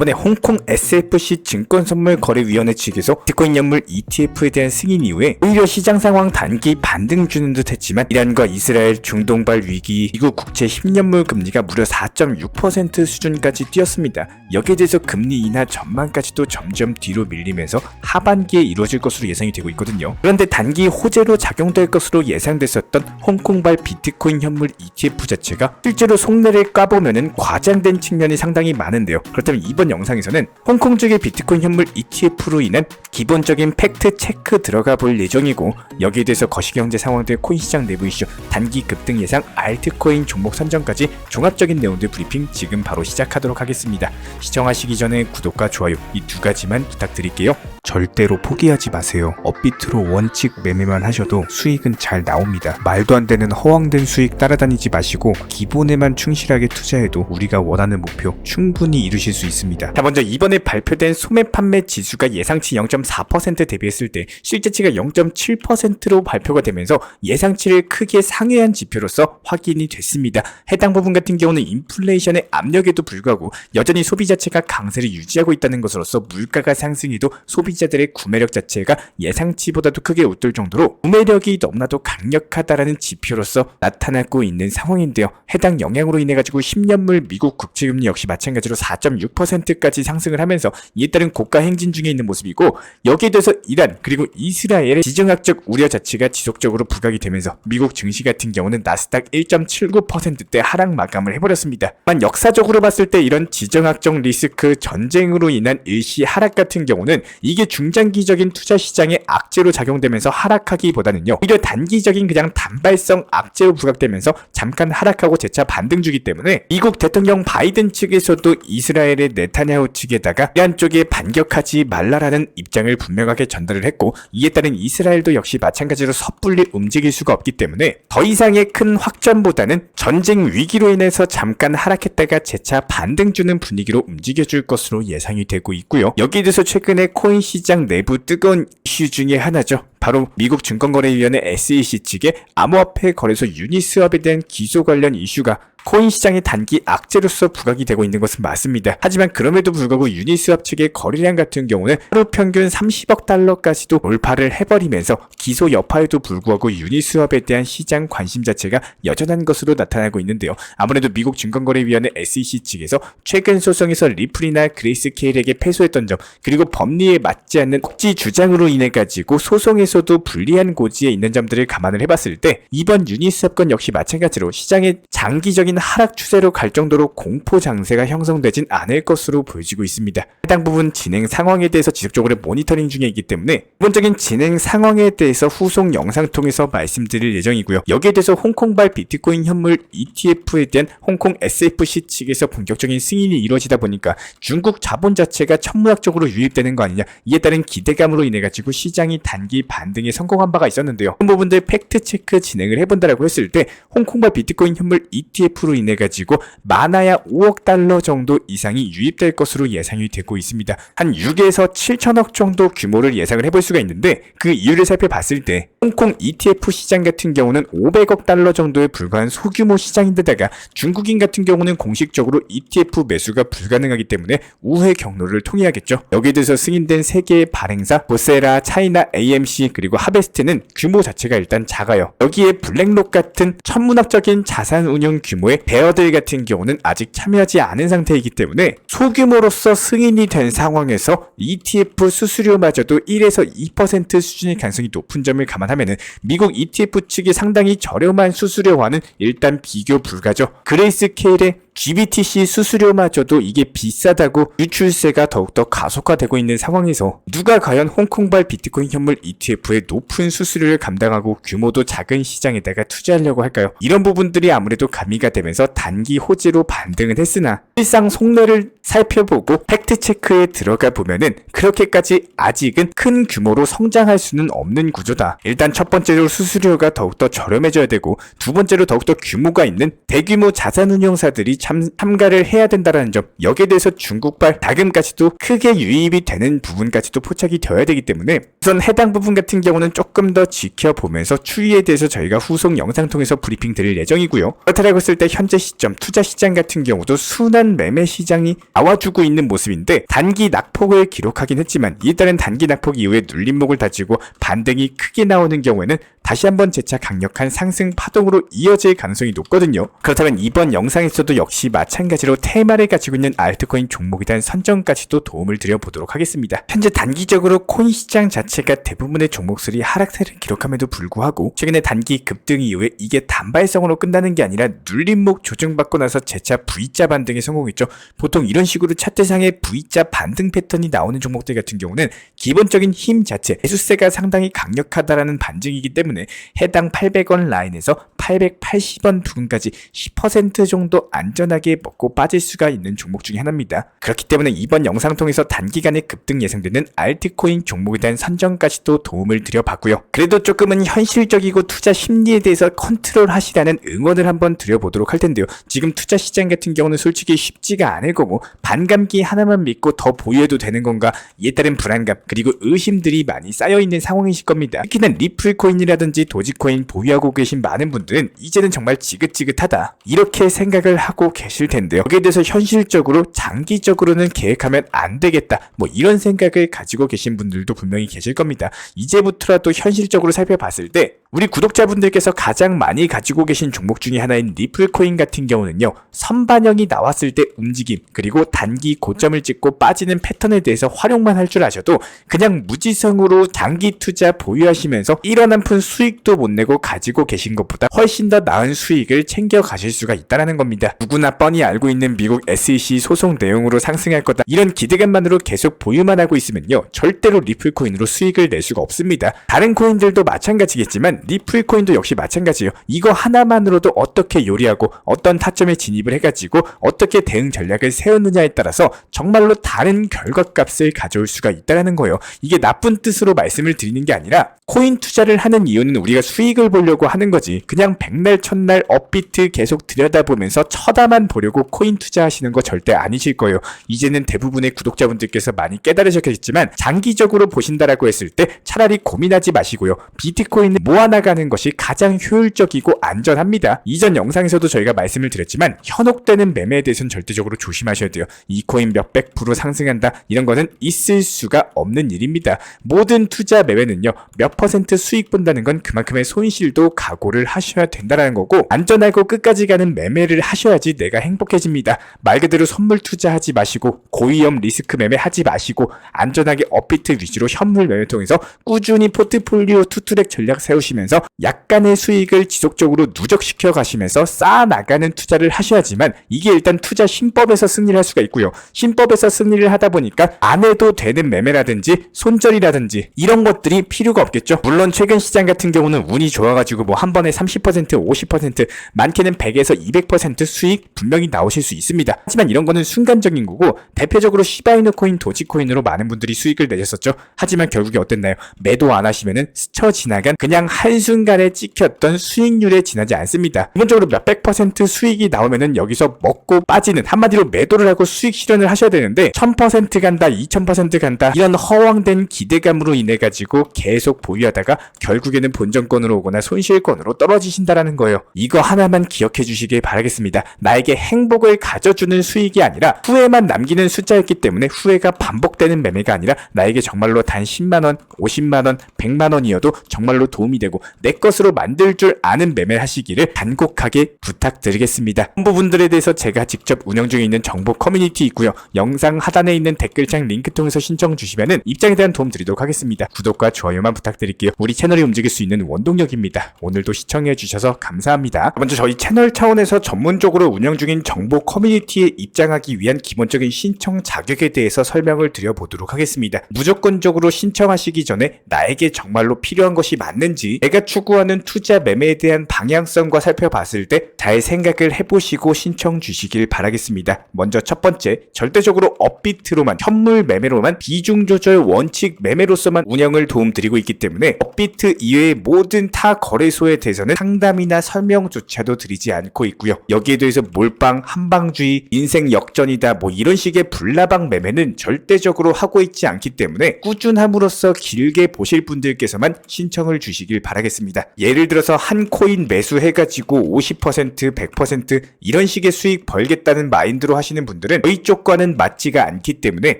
이번에 홍콩 SFC 증권선물거래위원회 측에서 비트코인 연물 ETF에 대한 승인 이후에 오히려 시장 상황 단기 반등 주는 듯 했지만 이란과 이스라엘 중동발 위기 미국 국채 10년물 금리가 무려 4.6% 수준까지 뛰었습니다. 여기에 대해서 금리 인하 전망까지도 점점 뒤로 밀리면서 하반기에 이루어질 것으로 예상이 되고 있거든요. 그런데 단기 호재로 작용될 것으로 예상됐었던 홍콩발 비트코인 현물 ETF 자체가 실제로 속내를 까보면은 과장된 측면이 상당히 많은데요. 그렇다면 이번 영상에서는 홍콩 쪽의 비트코인 현물 ETF로 인한 기본적인 팩트 체크 들어가 볼 예정이고 여기에 대해서 거시경제 상황들 코인 시장 내부 이슈 단기 급등 예상 알트코인 종목 선정까지 종합적인 내용들 브리핑 지금 바로 시작하도록 하겠습니다. 시청하시기 전에 구독과 좋아요 이 두 가지만 부탁드릴게요. 절대로 포기하지 마세요. 업비트로 원칙 매매만 하셔도 수익은 잘 나옵니다. 말도 안 되는 허황된 수익 따라다니지 마시고 기본에만 충실하게 투자해도 우리가 원하는 목표 충분히 이루실 수 있습니다. 자 먼저 이번에 발표된 소매 판매 지수가 예상치 0.4% 대비했을 때 실제치가 0.7%로 발표가 되면서 예상치를 크게 상회한 지표로서 확인이 됐습니다. 해당 부분 같은 경우는 인플레이션의 압력에도 불구하고 여전히 소비 자체가 강세를 유지하고 있다는 것으로서 물가가 상승해도 소비자들의 구매력 자체가 예상치보다도 크게 웃돌 정도로 구매력이 너무나도 강력하다라는 지표로서 나타나고 있는 상황인데요. 해당 영향으로 인해 가지고 10년물 미국 국채금리 역시 마찬가지로 4.6% 까지 상승을 하면서 이에 따른 고가 행진 중에 있는 모습이고 여기에 대해서 이란 그리고 이스라엘의 지정학적 우려 자체가 지속적으로 부각이 되면서 미국 증시 같은 경우는 나스닥 1.79%대 하락 마감을 해버렸습니다. 만 역사적으로 봤을 때 이런 지정학적 리스크 전쟁으로 인한 일시 하락 같은 경우는 이게 중장기적인 투자 시장의 악재로 작용되면서 하락하기보다는요 오히려 단기적인 그냥 단발성 악재로 부각되면서 잠깐 하락하고 재차 반등 주기 때문에 미국 대통령 바이든 측에서도 이스라엘의 네타냐후 측에다가 이란 쪽에 반격하지 말라라는 입장을 분명하게 전달을 했고 이에 따른 이스라엘도 역시 마찬가지로 섣불리 움직일 수가 없기 때문에 더 이상의 큰 확전보다는 전쟁 위기로 인해서 잠깐 하락했다가 재차 반등 주는 분위기로 움직여줄 것으로 예상이 되고 있고요. 여기에 대해서 최근에 코인 시장 내부 뜨거운 이슈 중에 하나죠. 바로 미국 증권거래위원회 SEC 측의 암호화폐 거래소 유니스왑에 대한 기소 관련 이슈가 코인 시장의 단기 악재로서 부각이 되고 있는 것은 맞습니다. 하지만 그럼에도 불구하고 유니스왑 측의 거래량 같은 경우는 하루 평균 30억 달러까지도 돌파를 해버리면서 기소 여파에도 불구하고 유니스왑에 대한 시장 관심 자체가 여전한 것으로 나타나고 있는데요. 아무래도 미국 증권거래위원회 SEC 측에서 최근 소송에서 리플이나 그레이스 케일에게 패소했던 점 그리고 법리에 맞지 않는 국지 주장으로 인해 가지고 소송에서도 불리한 고지에 있는 점들을 감안을 해봤을 때 이번 유니스왑 건 역시 마찬가지로 시장의 장기적인 하락 추세로 갈 정도로 공포 장세가 형성되진 않을 것으로 보여지고 있습니다. 해당 부분 진행 상황에 대해서 지속적으로 모니터링 중에 있기 때문에 기본적인 진행 상황에 대해서 후속 영상 통해서 말씀드릴 예정이고요. 여기에 대해서 홍콩발 비트코인 현물 ETF에 대한 홍콩 SFC 측에서 본격적인 승인이 이루어지다 보니까 중국 자본 자체가 천문학적으로 유입되는 거 아니냐 이에 따른 기대감으로 인해 가지고 시장이 단기 반등에 성공한 바가 있었는데요. 그런 부분들 팩트 체크 진행을 해본다라고 했을 때 홍콩발 비트코인 현물 ETF 로 인해 가지고 많아야 5억 달러 정도 이상이 유입될 것으로 예상이 되고 있습니다. 한 6에서 7천억 정도 규모를 예상을 해볼 수가 있는데 그 이유를 살펴봤을 때 홍콩 ETF 시장 같은 경우는 500억 달러 정도에 불과한 소규모 시장인데다가 중국인 같은 경우는 공식적으로 ETF 매수가 불가능하기 때문에 우회 경로를 통해야겠죠. 여기에 대해서 승인된 세 개의 발행사 보세라, 차이나 AMC 그리고 하베스트는 규모 자체가 일단 작아요. 여기에 블랙록 같은 천문학적인 자산 운용 규모의 베어들 같은 경우는 아직 참여하지 않은 상태이기 때문에 소규모로서 승인이 된 상황에서 ETF 수수료마저도 1에서 2% 수준의 가능성이 높은 점을 감안하면 미국 ETF 측이 상당히 저렴한 수수료와는 일단 비교 불가죠. 그레이스 케일의 GBTC 수수료마저도 이게 비싸다고 유출세가 더욱더 가속화되고 있는 상황에서 누가 과연 홍콩발 비트코인 현물 ETF의 높은 수수료를 감당하고 규모도 작은 시장에다가 투자하려고 할까요? 이런 부분들이 아무래도 가미가 되면서 단기 호재로 반등은 했으나 실상 속내를 살펴보고 팩트체크에 들어가 보면은 그렇게까지 아직은 큰 규모로 성장할 수는 없는 구조다. 일단 첫 번째로 수수료가 더욱더 저렴해져야 되고 두 번째로 더욱더 규모가 있는 대규모 자산운용사들이 참, 참가를 해야 된다라는 점 여기에 대해서 중국발 다금까지도 크게 유입이 되는 부분까지도 포착이 되어야 되기 때문에 우선 해당 부분 같은 경우는 조금 더 지켜보면서 추이에 대해서 저희가 후속 영상 통해서 브리핑 드릴 예정이고요. 그렇다고 했을 때 현재 시점 투자 시장 같은 경우도 순한 매매 시장이 나와주고 있는 모습인데 단기 낙폭을 기록하긴 했지만 따른 단기 낙폭 이후에 눌림목을 다지고 반등이 크게 나오는 경우에는 다시 한번 재차 강력한 상승 파동으로 이어질 가능성이 높거든요. 그렇다면 이번 영상에서도 역시 마찬가지로 테마를 가지고 있는 알트코인 종목에 대한 선정까지도 도움을 드려보도록 하겠습니다. 현재 단기적으로 코인 시장 자체가 대부분의 종목들이 하락세를 기록함에도 불구하고 최근에 단기 급등 이후에 이게 단발성으로 끝나는 게 아니라 눌림목 조정받고 나서 재차 V자 반등에 성공했죠. 보통 이런 식으로 차트상에 V자 반등 패턴이 나오는 종목들 같은 경우는 기본적인 힘 자체, 매수세가 상당히 강력하다라는 반증이기 때문에 해당 800원 라인에서 880원 부근까지 10% 정도 안전하게 먹고 빠질 수가 있는 종목 중에 하나입니다. 그렇기 때문에 이번 영상 통해서 단기간에 급등 예상되는 알트코인 종목에 대한 선정까지도 도움을 드려봤고요. 그래도 조금은 현실적이고 투자 심리에 대해서 컨트롤 하시라는 응원을 한번 드려보도록 할 텐데요. 지금 투자 시장 같은 경우는 솔직히 쉽지가 않을 거고 반감기 하나만 믿고 더 보유해도 되는 건가 이에 따른 불안감 그리고 의심들이 많이 쌓여있는 상황이실 겁니다. 특히나 리플코인이라든지 도지코인 보유하고 계신 많은 분들은 이제는 정말 지긋지긋하다 이렇게 생각을 하고 계실 텐데요. 여기에 대해서 현실적으로 장기적으로는 계획하면 안 되겠다 뭐 이런 생각을 가지고 계신 분들도 분명히 계실 겁니다. 이제부터라도 현실적으로 살펴봤을 때 우리 구독자분들께서 가장 많이 가지고 계신 종목 중에 하나인 리플코인 같은 경우는요 선반영이 나왔을 때 움직임 그리고 단기 고점을 찍고 빠지는 패턴에 대해서 활용만 할 줄 아셔도 그냥 무지성으로 장기 투자 보유하시면서 한푼 수익도 못 내고 가지고 계신 것보다 훨씬 더 나은 수익을 챙겨 가실 수가 있다라는 겁니다 누구나 뻔히 알고 있는 미국 SEC 소송 내용으로 상승할 거다 이런 기대감만으로 계속 보유만 하고 있으면요 절대로 리플 코인으로 수익을 낼 수가 없습니다 다른 코인들도 마찬가지겠지만 리플 코인도 역시 마찬가지예요. 이거 하나만으로도 어떻게 요리하고 어떤 타점에 진입을 해가지고 어떻게 대응 전략을 세우느냐에 따라서 정말로 다른 결과값을 가져올 수가 있다는 거예요. 이게 나쁜 뜻으로 말씀을 드리는 게 아니라 코인 투자를 하는 이유 는 우리가 수익을 보려고 하는 거지. 그냥 백날 첫날 업비트 계속 들여다보면서 쳐다만 보려고 코인 투자하시는 거 절대 아니실 거예요. 이제는 대부분의 구독자분들께서 많이 깨달으셨겠지만 장기적으로 보신다라고 했을 때 차라리 고민하지 마시고요. 비트코인을 모아나가는 것이 가장 효율적이고 안전합니다. 이전 영상에서도 저희가 말씀을 드렸지만 현혹되는 매매에 대해서는 절대적으로 조심하셔야 돼요. 이 코인 몇백 프로 상승한다 이런 거는 있을 수가 없는 일입니다. 모든 투자 매매는요 몇 퍼센트 수익 본다는 건 그만큼의 손실도 각오를 하셔야 된다라는 거고 안전하고 끝까지 가는 매매를 하셔야지 내가 행복해집니다. 말 그대로 선물 투자하지 마시고 고위험 리스크 매매 하지 마시고 안전하게 업비트 위주로 현물 매매 통해서 꾸준히 포트폴리오 투트랙 전략 세우시면서 약간의 수익을 지속적으로 누적시켜 가시면서 쌓아 나가는 투자를 하셔야지만 이게 일단 투자 신법에서 승리를 할 수가 있고요. 신법에서 승리를 하다 보니까 안 해도 되는 매매라든지 손절이라든지 이런 것들이 필요가 없겠죠. 물론 최근 시장 같은 경우는 운이 좋아가지고 뭐 한 번에 30% 50% 많게는 100에서 200% 수익 분명히 나오실 수 있습니다. 하지만 이런 거는 순간적인 거고 대표적으로 시바이누 코인, 도지코인으로 많은 분들이 수익을 내셨었죠. 하지만 결국에 어땠나요? 매도 안 하시면은 스쳐 지나간 그냥 한순간에 찍혔던 수익률에 지나지 않습니다. 기본적으로 몇백 퍼센트 수익이 나오면은 여기서 먹고 빠지는 한마디로 매도를 하고 수익 실현을 하셔야 되는데 1000% 간다, 2000% 간다 이런 허황된 기대감으로 인해 가지고 계속 보유하다가 결국에는 본전권으로 오거나 손실권으로 떨어지신다라는 거예요. 이거 하나만 기억해 주시길 바라겠습니다. 나에게 행복을 가져주는 수익이 아니라 후회만 남기는 숫자였기 때문에 후회가 반복되는 매매가 아니라 나에게 정말로 단 10만원, 50만원, 100만원이어도 정말로 도움이 되고 내 것으로 만들 줄 아는 매매 하시기를 간곡하게 부탁드리겠습니다. 부분들에 대해서 제가 직접 운영 중에 있는 정보 커뮤니티 있고요. 영상 하단에 있는 댓글창 링크 통해서 신청 주시면은 입장에 대한 도움 드리도록 하겠습니다. 구독과 좋아요만 부탁드릴게요. 우리 채널이 움직일 수 있는 원동력입니다. 오늘도 시청해 주셔서 감사합니다. 먼저 저희 채널 차원에서 전문적으로 운영 중인 정보 커뮤니티에 입장하기 위한 기본적인 신청 자격에 대해서 설명을 드려보도록 하겠습니다. 무조건적으로 신청하시기 전에 나에게 정말로 필요한 것이 맞는지 내가 추구하는 투자 매매에 대한 방향성과 살펴봤을 때 잘 생각을 해보시고 신청 주시길 바라겠습니다. 먼저 첫 번째, 절대적으로 업비트로만 현물 매매로만 비중 조절 원칙 매매로서만 운영을 도움드리고 있기 때문에 업비트 이외 이 모든 타 거래소에 대해서는 상담이나 설명조차도 드리지 않고 있고요. 여기에 대해서 몰빵, 한방주의, 인생 역전이다 뭐 이런 식의 불나방 매매는 절대적으로 하고 있지 않기 때문에 꾸준함으로써 길게 보실 분들께서만 신청을 주시길 바라겠습니다. 예를 들어서 한 코인 매수해가지고 50%, 100% 이런 식의 수익 벌겠다는 마인드로 하시는 분들은 저희 쪽과는 맞지가 않기 때문에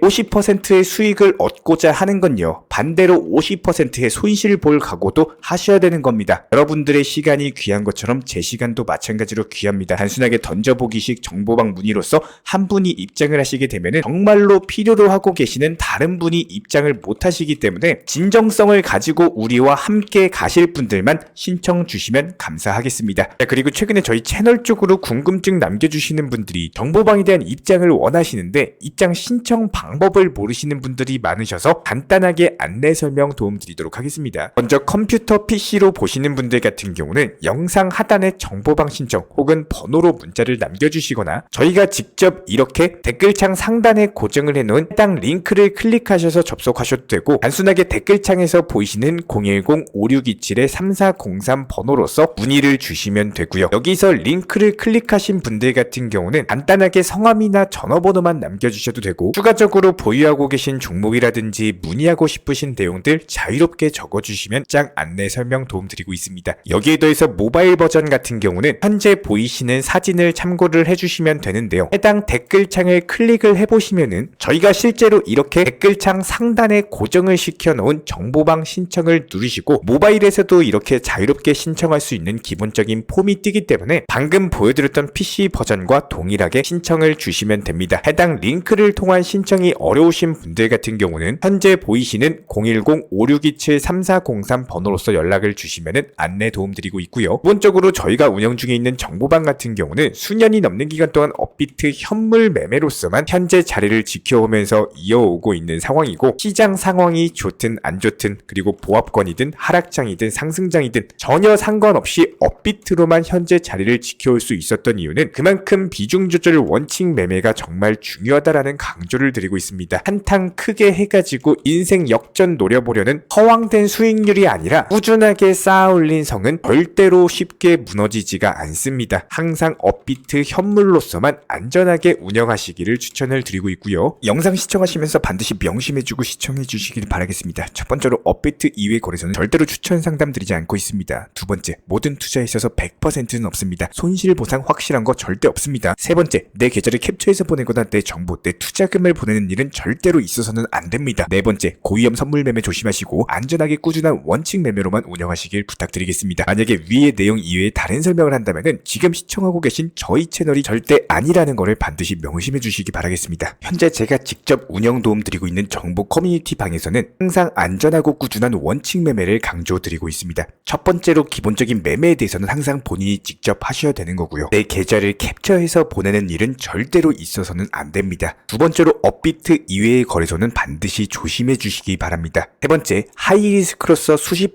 50%의 수익을 얻고자 하는 건요. 반대로 50%의 손실 볼 각오도 하셔야 되는 겁니다. 여러분들의 시간이 귀한 것처럼 제 시간도 마찬가지로 귀합니다. 단순하게 던져보기식 정보방 문의로서 한 분이 입장을 하시게 되면은 정말로 필요로 하고 계시는 다른 분이 입장을 못 하시기 때문에 진정성을 가지고 우리와 함께 가실 분들만 신청 주시면 감사하겠습니다. 자, 그리고 최근에 저희 채널 쪽으로 궁금증 남겨주시는 분들이 정보방에 대한 입장을 원하시는데 입장 신청 방법을 모르시는 분들이 많으셔서 간단하게 안내 설명 도움 드리도록 하겠습니다. 먼저 컴퓨터 PC로 보시는 분들 같은 경우는 영상 하단에 정보방 신청 혹은 번호로 문자를 남겨주시거나 저희가 직접 이렇게 댓글창 상단에 고정을 해놓은 해당 링크를 클릭하셔서 접속하셔도 되고 단순하게 댓글창에서 보이시는 010-5627-3403 번호로서 문의를 주시면 되고요. 여기서 링크를 클릭하신 분들 같은 경우는 간단하게 성함이나 전화번호만 남겨주셔도 되고 추가적으로 보유하고 계신 종목이라든지 문의하고 싶으신 내용들 자유롭게 적어주시면 짱안 내 설명 도움드리고 있습니다. 여기에 더해서 모바일 버전 같은 경우는 현재 보이시는 사진을 참고를 해주시면 되는데요. 해당 댓글창을 클릭을 해보시면은 저희가 실제로 이렇게 댓글창 상단에 고정을 시켜놓은 정보방 신청을 누르시고 모바일에서도 이렇게 자유롭게 신청할 수 있는 기본적인 폼이 뜨기 때문에 방금 보여드렸던 PC 버전과 동일하게 신청을 주시면 됩니다. 해당 링크를 통한 신청이 어려우신 분들 같은 경우는 현재 보이시는 010-5627-3403 번호로 서 연락을 주시면 안내 도움드리고 있고요. 기본적으로 저희가 운영 중에 있는 정보방 같은 경우는 수년이 넘는 기간 동안 업비트 현물 매매로서만 현재 자리를 지켜오면서 이어오고 있는 상황이고 시장 상황이 좋든 안 좋든 그리고 보합권이든 하락장이든 상승장이든 전혀 상관없이 업비트로만 현재 자리를 지켜올 수 있었던 이유는 그만큼 비중 조절 원칙 매매가 정말 중요하다라는 강조를 드리고 있습니다. 한탕 크게 해가지고 인생 역전 노려보려는 허황된 수익률이 아니라 꾸준하게 쌓아 올린 성은 절대로 쉽게 무너지지가 않습니다. 항상 업비트 현물로서만 안전하게 운영하시기를 추천을 드리고 있고요. 영상 시청하시면서 반드시 명심해주고 시청해 주시길 바라겠습니다. 첫 번째로 업비트 이외 거래소는 절대로 추천 상담 드리지 않고 있습니다. 두 번째, 모든 투자에 있어서 100%는 없습니다. 손실 보상 확실한 거 절대 없습니다. 세 번째, 내 계좌를 캡처해서 보내거나 내 정보, 내 투자금을 보내는 일은 절대로 있어서는 안 됩니다. 네 번째, 고위험 선물 매매 조심하시고 안전하게 꾸준한 원칙 매매 로만 운영하시길 부탁드리겠습니다. 만약에 위의 내용 이외에 다른 설명을 한다면은 지금 시청하고 계신 저희 채널이 절대 아니라는 것을 반드시 명심해 주시기 바라겠습니다. 현재 제가 직접 운영 도움 드리고 있는 정보 커뮤니티 방에서는 항상 안전하고 꾸준한 원칙 매매를 강조 드리고 있습니다. 첫 번째로 기본적인 매매에 대해서는 항상 본인이 직접 하셔야 되는 거고요. 내 계좌를 캡처해서 보내는 일은 절대로 있어서는 안 됩니다. 두 번째로 업비트 이외의 거래소는 반드시 조심해 주시기 바랍니다. 세 번째, 하이리스크로서 수십